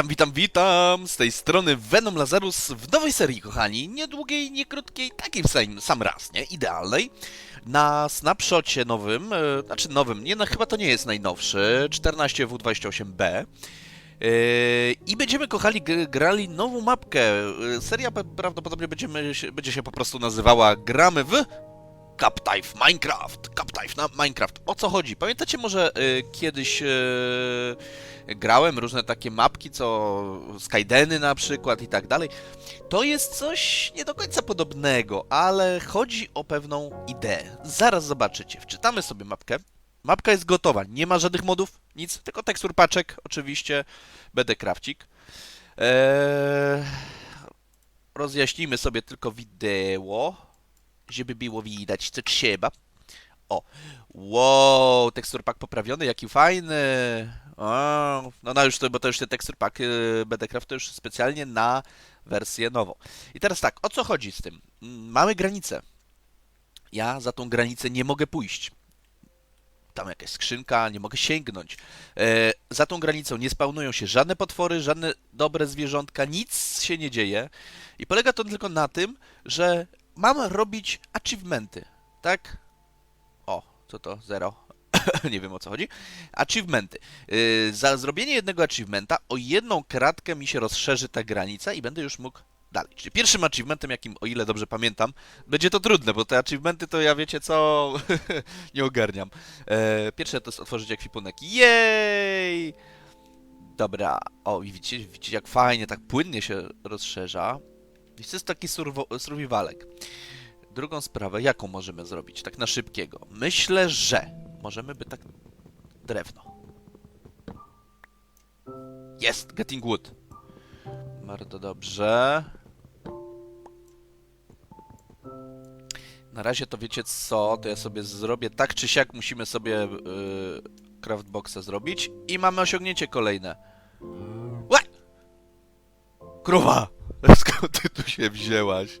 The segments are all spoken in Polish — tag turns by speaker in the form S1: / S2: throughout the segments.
S1: Witam, witam, witam! Z tej strony Venom Lazarus w nowej serii, kochani. Niedługiej, nie krótkiej, takiej sam, sam raz, nie? Idealnej. Na snapshocie nowym, e, znaczy nowym, nie, no chyba to nie jest najnowszy, 14W28B. E, I będziemy, kochani, gr- grali nową mapkę. E, Seria prawdopodobnie będziemy, będzie się po prostu nazywała Gramy w Captive Minecraft. Captive na Minecraft. O co chodzi? Pamiętacie może y, kiedyś y, grałem różne takie mapki, co Skydeny na przykład i tak dalej. To jest coś nie do końca podobnego, ale chodzi o pewną ideę. Zaraz zobaczycie. Wczytamy sobie mapkę. Mapka jest gotowa. Nie ma żadnych modów, nic, tylko tekstur paczek, oczywiście. BD Crafcik. Eee, rozjaśnijmy sobie tylko wideo żeby było widać, co trzeba. O, wow, tekstur pack poprawiony, jaki fajny. O, no, no już to, bo to już ten tekstur pack yy, BDCraft to już specjalnie na wersję nową. I teraz tak, o co chodzi z tym? Mm, Mamy granicę. Ja za tą granicę nie mogę pójść. Tam jakaś skrzynka, nie mogę sięgnąć. E, za tą granicą nie spawnują się żadne potwory, żadne dobre zwierzątka, nic się nie dzieje. I polega to tylko na tym, że mam robić achievementy, tak? O, co to? Zero. Nie wiem o co chodzi. Achievementy. Yy, za zrobienie jednego achievementa o jedną kratkę mi się rozszerzy ta granica i będę już mógł dalej. Czyli pierwszym achievementem, jakim, o ile dobrze pamiętam, będzie to trudne, bo te achievementy to ja wiecie co, nie ogarniam. E, pierwsze to jest otworzyć ekwipunek. Jej! Dobra, o widzicie, widzicie jak fajnie, tak płynnie się rozszerza. I to jest taki survivalek. Drugą sprawę, jaką możemy zrobić, tak na szybkiego? Myślę, że możemy by tak... Drewno. Jest! Getting wood. Bardzo dobrze. Na razie to wiecie co, to ja sobie zrobię tak czy siak, musimy sobie yy, craftboxa zrobić i mamy osiągnięcie kolejne. Łe! Krowa! Skąd ty tu się wzięłaś?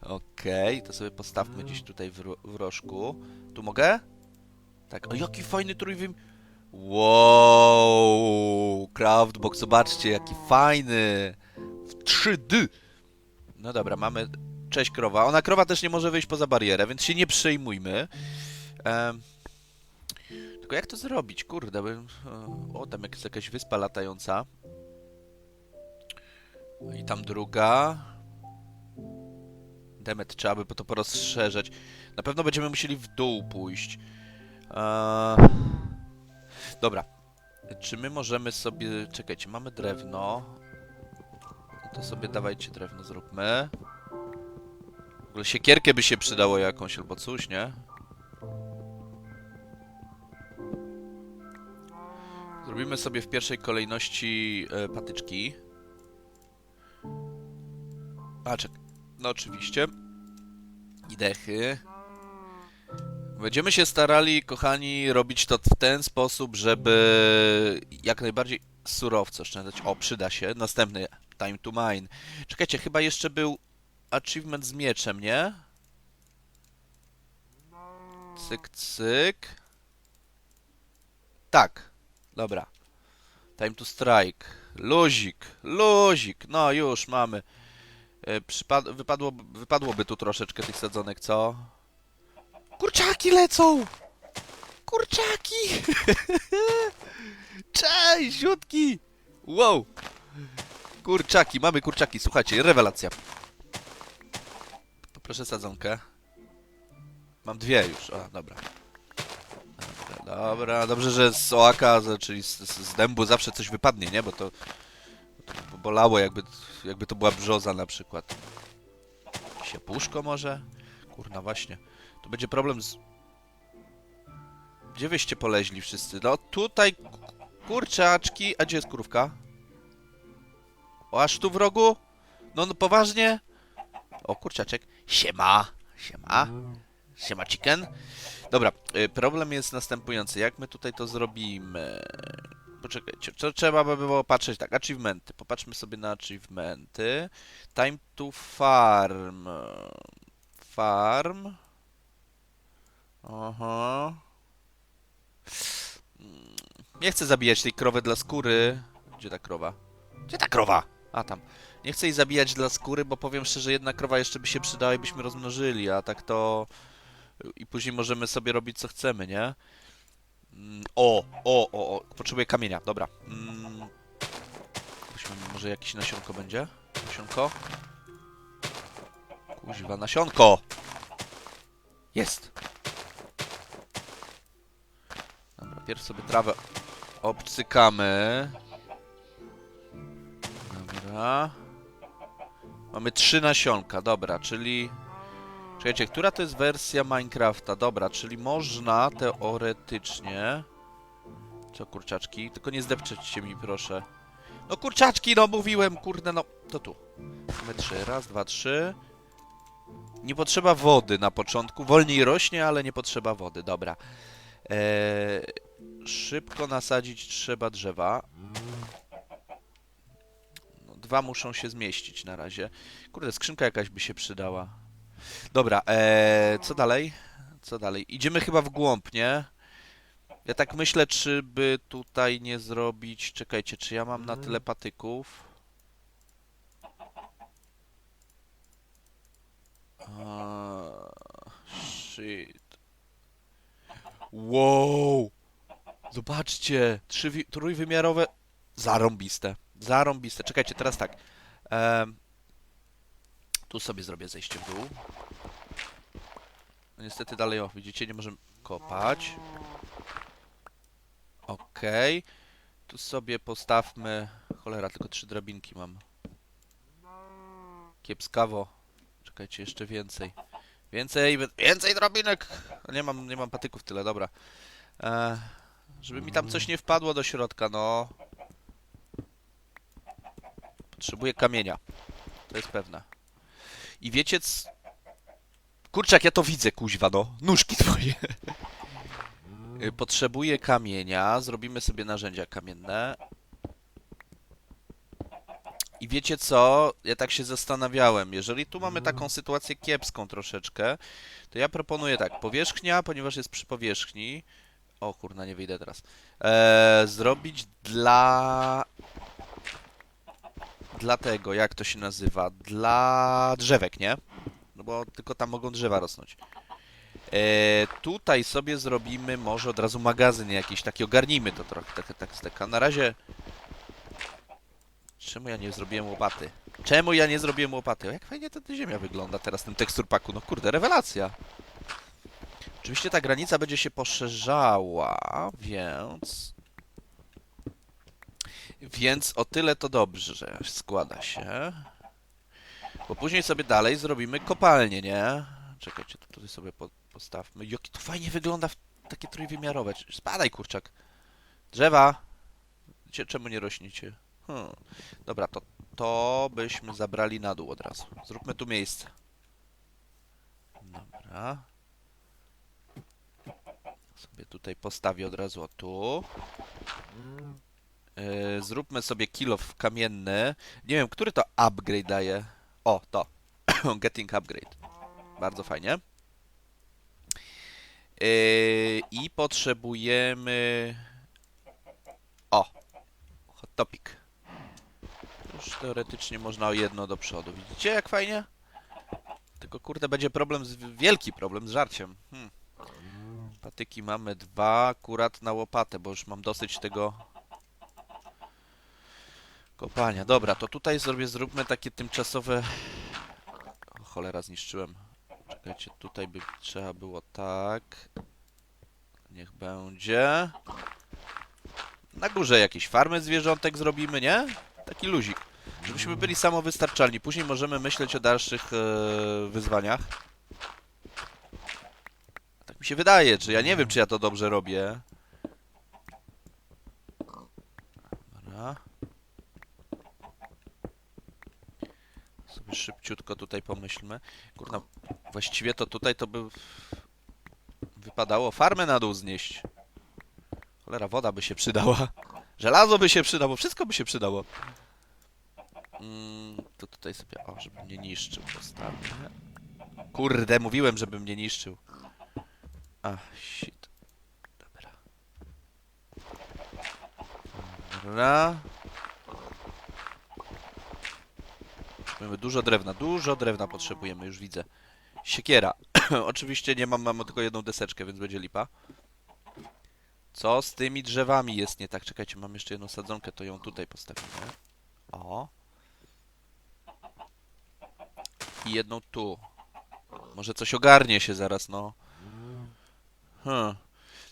S1: Okej, to sobie postawmy gdzieś tutaj w, w rożku. Tu mogę? Tak, o jaki fajny trójwym... Wow! Craftbox, zobaczcie, jaki fajny! W 3D! No dobra, mamy... Cześć krowa. Ona krowa też nie może wyjść poza barierę, więc się nie przejmujmy. Tylko jak to zrobić? Kurde, bym... O, tam jest jakaś wyspa latająca. I tam druga. Demet trzeba by to porozszerzać. Na pewno będziemy musieli w dół pójść. Eee... Dobra. Czy my możemy sobie... Czekajcie, mamy drewno. No to sobie dawajcie drewno zróbmy. W ogóle siekierkę by się przydało jakąś albo coś, nie? Zrobimy sobie w pierwszej kolejności e, patyczki. No oczywiście. I dechy. Będziemy się starali, kochani, robić to w ten sposób, żeby jak najbardziej surowce oszczędzać. O, przyda się. Następny time to mine. Czekajcie, chyba jeszcze był achievement z mieczem, nie? Cyk, cyk. Tak. Dobra. Time to strike. Luzik, luzik. No już mamy. E, Przypad- wypadło, wypadłoby tu troszeczkę tych sadzonek, co? Kurczaki lecą! Kurczaki! Cześć, ziutki! Wow! Kurczaki, mamy kurczaki, słuchajcie, rewelacja. Poproszę sadzonkę. Mam dwie już, o, dobra. Dobra, dobra, dobrze, że z oaka, czyli z, z, z dębu zawsze coś wypadnie, nie? Bo to, bolało, jakby, jakby to była brzoza na przykład. Się puszko może? Kurna, właśnie. To będzie problem z... Gdzie wyście poleźli wszyscy? No tutaj ku- kurczaczki... A gdzie jest kurówka? O, aż tu w rogu? No, no poważnie? O, kurczaczek. Siema. Siema. Siema chicken. Dobra, y, problem jest następujący. Jak my tutaj to zrobimy? Poczekajcie, trzeba by było patrzeć tak, achievementy. Popatrzmy sobie na achievementy. Time to farm. Farm. Aha. Mm, Nie chcę zabijać tej krowy dla skóry. Gdzie ta krowa? Gdzie ta krowa? A tam. Nie chcę jej zabijać dla skóry, bo powiem szczerze, jedna krowa jeszcze by się przydała i byśmy rozmnożyli, a tak to... I później możemy sobie robić co chcemy, nie? Mm, O, o, o, o, potrzebuję kamienia, dobra. Mm, może jakieś nasionko będzie? Nasionko? Kuźwa, nasionko! Jest! Dobra, pierw sobie trawę obcykamy. Dobra. Mamy trzy nasionka, dobra, czyli... Czekajcie, która to jest wersja Minecrafta? Dobra, czyli można teoretycznie... Co kurczaczki? Tylko nie zdepczecie mi, proszę. No kurczaczki, no mówiłem, kurde, no... To tu. Mamy trzy, raz, dwa, trzy. Nie potrzeba wody na początku. Wolniej rośnie, ale nie potrzeba wody, dobra. Eee, szybko nasadzić trzeba drzewa. No, dwa muszą się zmieścić na razie. Kurde, skrzynka jakaś by się przydała. Dobra, eee, co dalej? Co dalej? Idziemy chyba w głąb, nie? Ja tak myślę, czy by tutaj nie zrobić... Czekajcie, czy ja mam na tyle patyków? Shit. Wow! Zobaczcie! Trzy, trójwymiarowe... Zarąbiste. Zarąbiste. Czekajcie, teraz tak. Em, tu sobie zrobię zejście w dół. No niestety dalej, o, widzicie, nie możemy kopać. Okej. Tu sobie postawmy... Cholera, tylko trzy drabinki mam. Kiepskawo. Czekajcie, jeszcze więcej. Więcej, więcej drabinek! Nie mam, nie mam patyków tyle, dobra. E, żeby mi tam coś nie wpadło do środka, no. Potrzebuję kamienia. To jest pewne. I wiecie c... Kurczak, ja to widzę, kuźwa, no. Nóżki twoje. Y, Potrzebuję kamienia. Zrobimy sobie narzędzia kamienne. I wiecie co? Ja tak się zastanawiałem. Jeżeli tu mamy taką sytuację kiepską troszeczkę, to ja proponuję tak. Powierzchnia, ponieważ jest przy powierzchni. O kurna, nie wyjdę teraz. Eee, zrobić dla... Dla tego, jak to się nazywa? Dla drzewek, nie? No bo tylko tam mogą drzewa rosnąć. E, tutaj sobie zrobimy może od razu magazyn jakiś taki, ogarnijmy to trochę, tak, tak, tak. A na razie... Czemu ja nie zrobiłem łopaty? Czemu ja nie zrobiłem łopaty? O, jak fajnie ta ziemia wygląda teraz tym teksturpaku. No kurde, rewelacja. Oczywiście ta granica będzie się poszerzała, więc... Więc o tyle to dobrze, składa się. Bo później sobie dalej zrobimy kopalnię, nie? Czekajcie, tutaj sobie po, postawmy. Jaki to fajnie wygląda w takie trójwymiarowe. Spadaj, kurczak. Drzewa. Cie- Czemu nie rośniecie? Hmm. Dobra, to to byśmy zabrali na dół od razu. Zróbmy tu miejsce. Dobra. Sobie tutaj postawię od razu o tu. Yy, zróbmy sobie kilof kamienny. Nie wiem, który to upgrade daje. O, to. Getting upgrade. Bardzo fajnie. Yy, I potrzebujemy... O! Hot topic. Już teoretycznie można o jedno do przodu. Widzicie jak fajnie? Tylko kurde będzie problem, z, wielki problem z żarciem. Hmm. Patyki mamy dwa, akurat na łopatę, bo już mam dosyć tego kopania. Dobra, to tutaj sobie zróbmy takie tymczasowe... O, cholera, zniszczyłem. Czekajcie, tutaj by trzeba było tak. Niech będzie. Na górze jakieś farmy zwierzątek zrobimy, nie? Taki luzik. Żebyśmy byli samowystarczalni. Później możemy myśleć o dalszych e, wyzwaniach. Tak mi się wydaje, czy ja nie wiem, czy ja to dobrze robię. Dobra. Szybciutko tutaj pomyślmy. Kurna, właściwie to tutaj to by wypadało farmę na dół znieść. Cholera, woda by się przydała. Żelazo by się przydało, wszystko by się przydało. Mm, to tutaj sobie, o, żeby mnie niszczył, postawię. Kurde, mówiłem, żeby mnie niszczył. A, shit. Dobra. Dobra. Potrzebujemy dużo drewna, dużo drewna potrzebujemy, już widzę. Siekiera. Oczywiście nie mam, mam tylko jedną deseczkę, więc będzie lipa. Co z tymi drzewami jest nie tak? Czekajcie, mam jeszcze jedną sadzonkę, to ją tutaj postawimy. O. I jedną tu. Może coś ogarnie się zaraz, no. Hmm.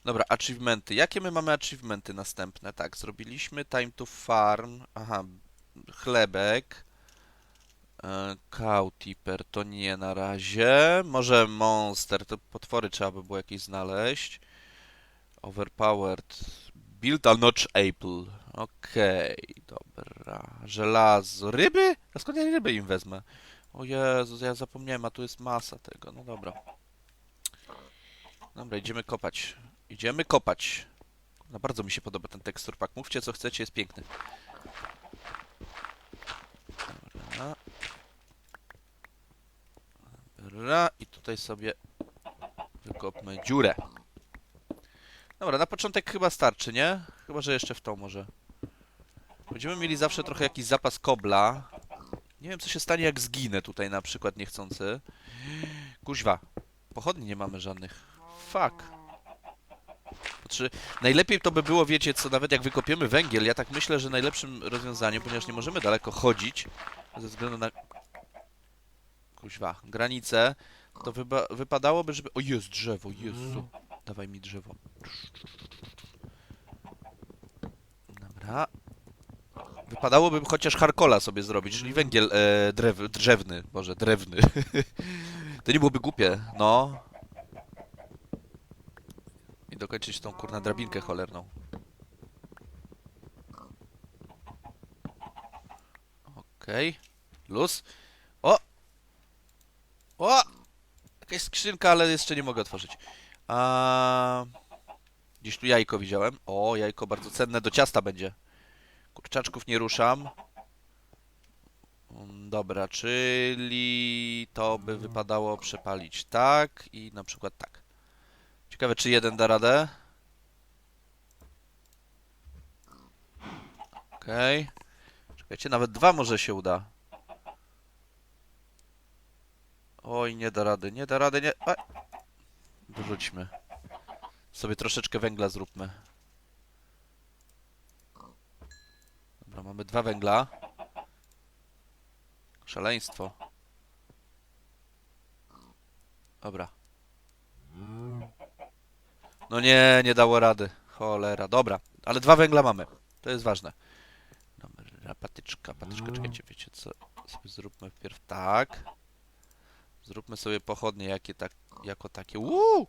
S1: Dobra, achievementy. Jakie my mamy achievementy następne? Tak, zrobiliśmy time to farm. Aha, chlebek. E, Cowtipper to nie na razie. Może monster, to potwory trzeba by było jakieś znaleźć. Overpowered. Build a notch apple. Okej, dobra. Żelazo. Ryby? A skąd ja ryby im wezmę? O Jezus, ja zapomniałem, a tu jest masa tego. No dobra. Dobra, idziemy kopać. Idziemy kopać. No bardzo mi się podoba ten tekstur pack. Mówcie co chcecie, jest piękny. Dobra. I tutaj sobie wykopmy dziurę. Dobra, na początek chyba starczy, nie? Chyba, że jeszcze w tą może. Będziemy mieli zawsze trochę jakiś zapas kobla. Nie wiem, co się stanie, jak zginę tutaj na przykład niechcący. Kuźwa. Pochodni nie mamy żadnych. Fuck. Znaczy, najlepiej to by było, wiecie co, nawet jak wykopiemy węgiel, ja tak myślę, że najlepszym rozwiązaniem, ponieważ nie możemy daleko chodzić, ze względu na... Kuźwa, granice, to wyba- wypadałoby, żeby... O, jest drzewo, Jezu. Dawaj mi drzewo. Dobra. Wypadałoby chociaż harkola sobie zrobić, czyli węgiel e, drew, drzewny, może drewny. to nie byłoby głupie, no. I dokończyć tą kurna drabinkę cholerną. Okej. Luz. O! O! Jakaś skrzynka, ale jeszcze nie mogę otworzyć. A... Gdzieś tu jajko widziałem. O, jajko bardzo cenne. Do ciasta będzie. Kurczaczków nie ruszam. Mm, Dobra, czyli to by wypadało przepalić tak i na przykład tak. Ciekawe, czy jeden da radę. Okej. Czekajcie, nawet dwa może się uda. Oj, nie da rady, nie da rady, nie... A! Wyrzućmy. Sobie troszeczkę węgla zróbmy. Dobra, mamy dwa węgla. Szaleństwo. Dobra. No nie, nie dało rady. Cholera, dobra. Ale dwa węgla mamy. To jest ważne. Dobra, patyczka, patyczka, czekajcie, wiecie co? Sobie zróbmy wpierw tak. Zróbmy sobie pochodnie jakie tak, jako takie. Woo!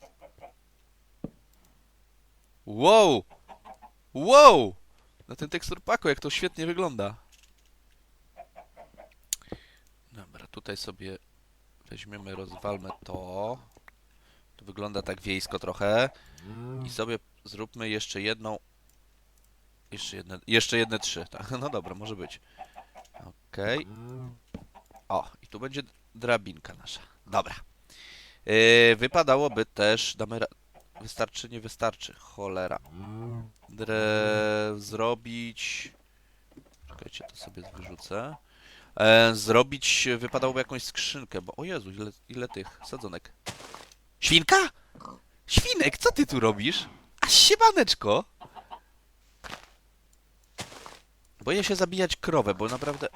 S1: Wow! Wow! Na ten tekstur paku, jak to świetnie wygląda. Dobra, tutaj sobie weźmiemy, rozwalmy to. To wygląda tak wiejsko trochę. I sobie zróbmy jeszcze jedną. Jeszcze jedne, jeszcze jedne trzy. Tak, no dobra, może być. Okej. O, i tu będzie drabinka nasza. Dobra. Yy, wypadałoby też, damy ra... Wystarczy, nie wystarczy. Cholera. Dre... Zrobić... Czekajcie, to sobie wyrzucę. E, zrobić wypadałoby jakąś skrzynkę, bo... O Jezu, ile, ile tych sadzonek. Świnka? Świnek, co ty tu robisz? A siemaneczko! Boję się zabijać krowę, bo naprawdę...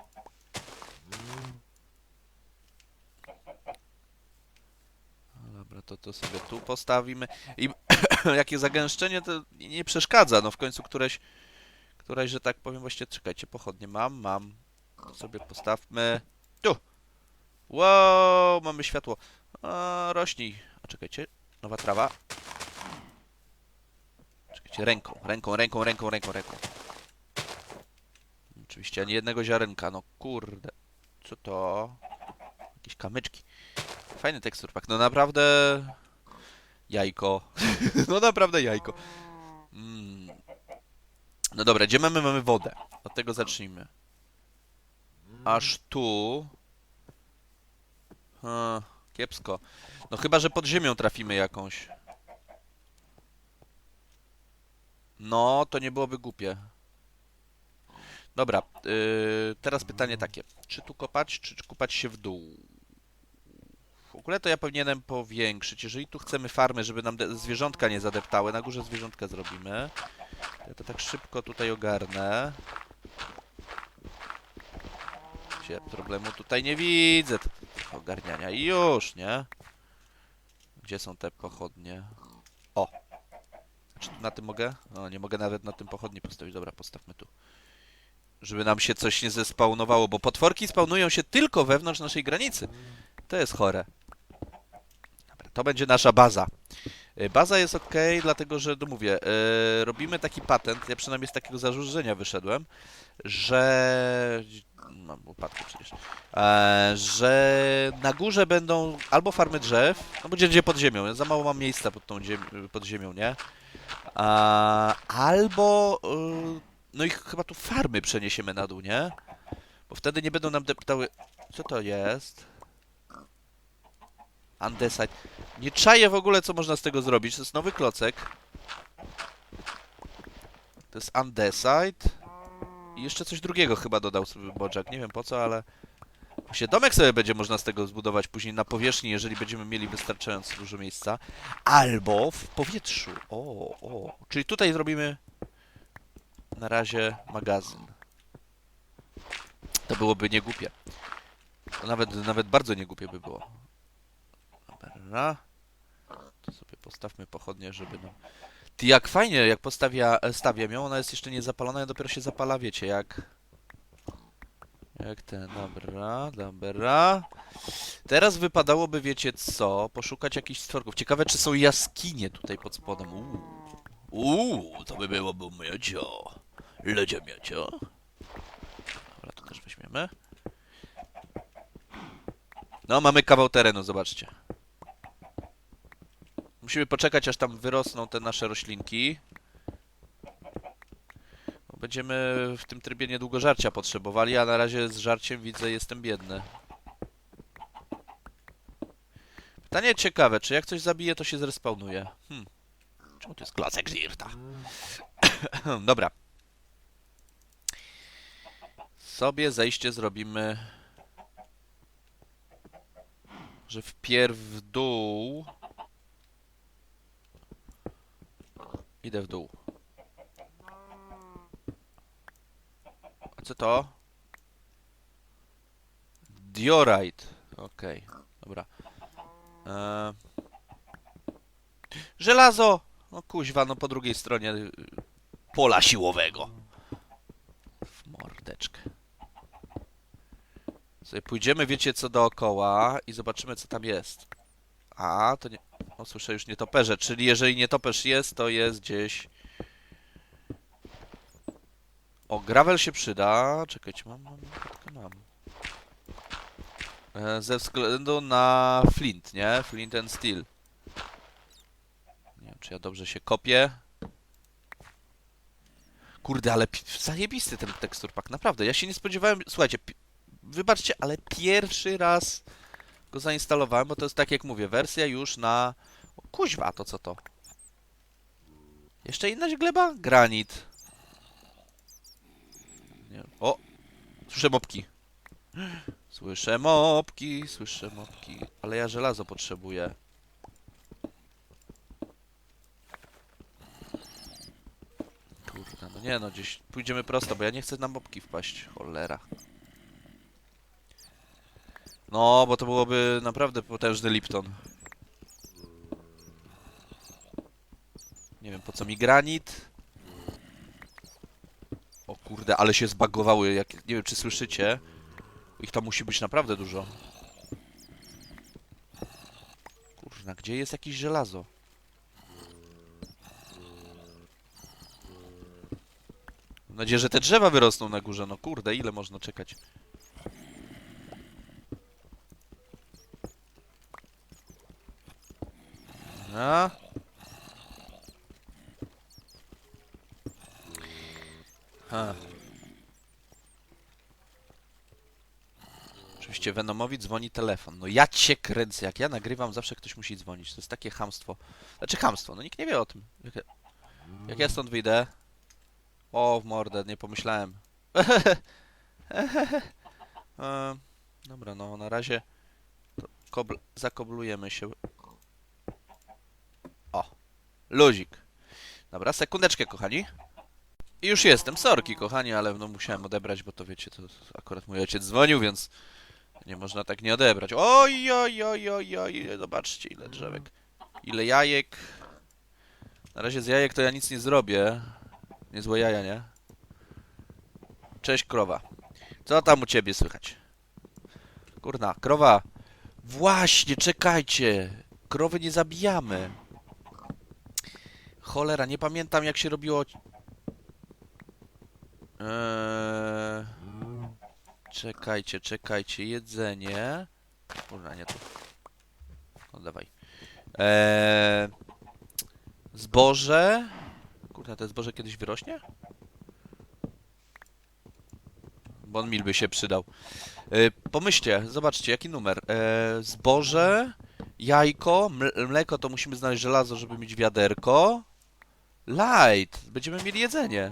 S1: No Dobra, to to sobie tu postawimy. I jakie zagęszczenie to nie przeszkadza. No w końcu któreś, któreś, że tak powiem, właśnie czekajcie, pochodnie mam, mam. To sobie postawmy. Tu! Wow, mamy światło. A, rośnij. A czekajcie, nowa trawa. Czekajcie, ręką, ręką, ręką, ręką, ręką, ręką. Oczywiście ani jednego ziarenka, no kurde. Co to? Jakieś kamyczki. Fajny tekstur pak. No naprawdę... Jajko. no naprawdę jajko. Mm. No dobra, gdzie mamy? Mamy wodę. Od tego zacznijmy. Aż tu... A, kiepsko. No chyba, że pod ziemią trafimy jakąś. No, to nie byłoby głupie. Dobra, yy, teraz pytanie takie. Czy tu kopać, czy kopać się w dół? W ogóle to ja powinienem powiększyć. Jeżeli tu chcemy farmy, żeby nam zwierzątka nie zadeptały, na górze zwierzątka zrobimy. Ja to tak szybko tutaj ogarnę. Gdzie problemu tutaj nie widzę. Ogarniania i już, nie? Gdzie są te pochodnie? O! Czy na tym mogę? O, nie mogę nawet na tym pochodni postawić. Dobra, postawmy tu. Żeby nam się coś nie zespawnowało, bo potworki spawnują się tylko wewnątrz naszej granicy. To jest chore. To będzie nasza baza. Y, Baza jest ok, dlatego że, no mówię, y, robimy taki patent, ja przynajmniej z takiego założenia wyszedłem, że... Mam upadku przecież. E, że na górze będą albo farmy drzew, no bo gdzie pod ziemią, ja za mało mam miejsca pod, tą pod ziemią, nie? A, albo... no i chyba tu farmy przeniesiemy na dół, nie? Bo wtedy nie będą nam deptały... Co to jest? Andesite. Nie czaję w ogóle, co można z tego zrobić. To jest nowy klocek. To jest Andesite. I jeszcze coś drugiego chyba dodał sobie Bojack. Nie wiem po co, ale... Właśnie domek sobie będzie można z tego zbudować później na powierzchni, jeżeli będziemy mieli wystarczająco dużo miejsca. Albo w powietrzu. O, o. Czyli tutaj zrobimy na razie magazyn. To byłoby niegłupie. To nawet, nawet bardzo niegłupie by było. Dobra. To sobie postawmy pochodnie, żeby no... Ty, jak fajnie, jak postawia, stawiam ją, ona jest jeszcze nie zapalona, dopiero się zapala, wiecie, jak... Jak ten, dobra, dobra. Teraz wypadałoby, wiecie co, poszukać jakichś stworków. Ciekawe, czy są jaskinie tutaj pod spodem. Uuu, Uuu to by byłoby miodzio. Ledzie miodzio. Dobra, to też weźmiemy. No, mamy kawał terenu, zobaczcie. Musimy poczekać, aż tam wyrosną te nasze roślinki. Będziemy w tym trybie niedługo żarcia potrzebowali, a na razie z żarciem widzę, jestem biedny. Pytanie ciekawe, czy jak coś zabije, to się zrespawnuje? Hmm. Czemu to jest klocek Dirta? Dobra. Sobie zejście zrobimy... Że wpierw w dół... Idę w dół. A co to? Diorite. Okej, dobra. Eee... Żelazo! No kuźwa, no po drugiej stronie y, pola siłowego. W mordeczkę. Sobie pójdziemy, wiecie co, dookoła i zobaczymy, co tam jest. A, to nie... O, słyszę już nietoperze, czyli jeżeli nietoperz jest, to jest gdzieś... O, gravel się przyda. Czekajcie, mam, mam, mam. E, Ze względu na flint, nie? Flint and steel. Nie wiem, czy ja dobrze się kopię. Kurde, ale zajebisty ten tekstur pack, naprawdę. Ja się nie spodziewałem... Słuchajcie, wybaczcie, ale pierwszy raz go zainstalowałem, bo to jest tak jak mówię, wersja już na... Kuźwa, to co to? Jeszcze inna gleba? Granit. Nie. O! Słyszę mopki. Słyszę mopki, słyszę mopki. Ale ja żelazo potrzebuję. Kurde, no nie no, gdzieś pójdziemy prosto, bo ja nie chcę na mopki wpaść. Cholera. No, bo to byłoby naprawdę potężny Lipton. Nie wiem, po co mi granit. O kurde, ale się zbagowały, jak, nie wiem czy słyszycie. Ich tam musi być naprawdę dużo. Kurna, gdzie jest jakieś żelazo? Mam nadzieję, że te drzewa wyrosną na górze. No kurde, ile można czekać? A? Ha. Oczywiście Venomowi dzwoni telefon. No ja cię kręcę, jak ja nagrywam, zawsze ktoś musi dzwonić. To jest takie chamstwo. Znaczy chamstwo, no nikt nie wie o tym. Jak ja, jak ja stąd wyjdę? O, w mordę, nie pomyślałem. e, dobra, no na razie kobl zakoblujemy się. O, luzik. Dobra, sekundeczkę, kochani. I już jestem. Sorki, kochani, ale no musiałem odebrać, bo to wiecie, to akurat mój ojciec dzwonił, więc nie można tak nie odebrać. Oj, oj, oj, oj, oj, zobaczcie ile drzewek. Ile jajek. Na razie z jajek to ja nic nie zrobię. Niezłe jaja, nie? Cześć, krowa. Co tam u ciebie słychać? Kurna, krowa. Właśnie, czekajcie. Krowy nie zabijamy. Cholera, nie pamiętam jak się robiło... Eee... Czekajcie, czekajcie, jedzenie. Kurna, nie tu. No dawaj. Eee... Zboże. Kurna, to zboże kiedyś wyrośnie? Bon mil by się przydał. Eee, pomyślcie, zobaczcie, jaki numer. Eee, zboże, jajko, mle- mleko to musimy znaleźć żelazo, żeby mieć wiaderko. Light, będziemy mieli jedzenie.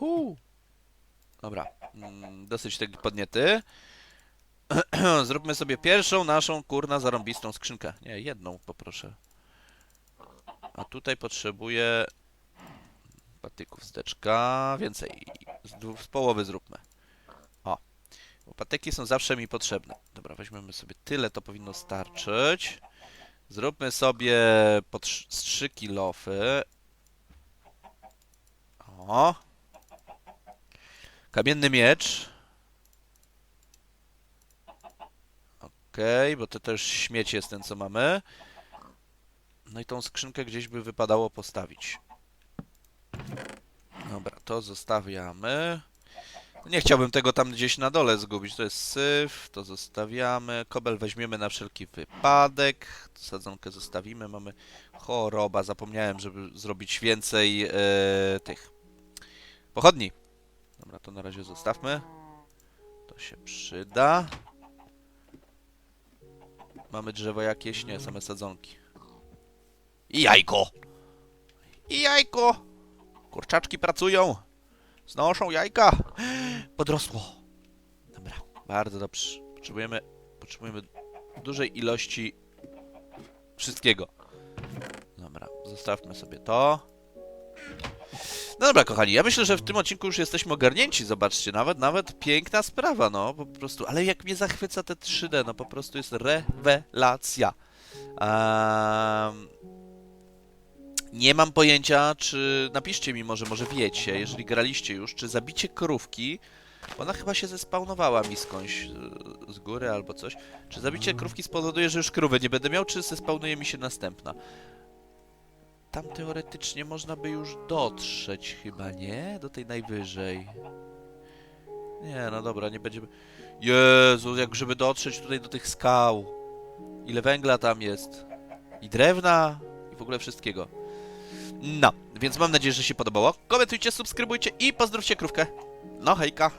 S1: Uhu. Dobra, mm, dosyć tego podniety. Zróbmy sobie pierwszą naszą kurna zarąbistą skrzynkę. Nie, jedną poproszę. A tutaj potrzebuję patyków zdeczka. Więcej. Z, z połowy zróbmy. O. Bo patyki są zawsze mi potrzebne. Dobra, weźmiemy sobie tyle, to powinno starczyć. Zróbmy sobie po trz- z 3 kilofy. O. Kamienny miecz. Okej, bo to też śmieć jest ten, co mamy. No i tą skrzynkę gdzieś by wypadało postawić. Dobra, to zostawiamy. Nie chciałbym tego tam gdzieś na dole zgubić. To jest syf, to zostawiamy. Kobel weźmiemy na wszelki wypadek. Sadzonkę zostawimy. Mamy choroba. Zapomniałem, żeby zrobić więcej e, tych pochodni. Dobra, to na razie zostawmy. To się przyda. Mamy drzewo jakieś? Nie, same sadzonki. I jajko! I jajko! Kurczaczki pracują. Znoszą jajka. Podrosło. Dobra, bardzo dobrze. Potrzebujemy, potrzebujemy dużej ilości wszystkiego. Dobra, zostawmy sobie to. No dobra, kochani, ja myślę, że w tym odcinku już jesteśmy ogarnięci, zobaczcie, nawet, nawet piękna sprawa, no, po prostu, ale jak mnie zachwyca te 3D, no po prostu jest rewelacja. Ehm, nie mam pojęcia, czy, napiszcie mi może, może wiecie, jeżeli graliście już, czy zabicie krówki, ona chyba się zespawnowała mi skądś e, z góry albo coś, czy zabicie krówki spowoduje, że już krówę nie będę miał, czy zespawnuje mi się następna? Tam teoretycznie można by już dotrzeć chyba, nie? Do tej najwyżej. Nie, no dobra, nie będziemy... Jezu, jak żeby dotrzeć tutaj do tych skał. Ile węgla tam jest. I drewna, i w ogóle wszystkiego. No, więc mam nadzieję, że się podobało. Komentujcie, subskrybujcie i pozdrówcie krówkę. No hejka.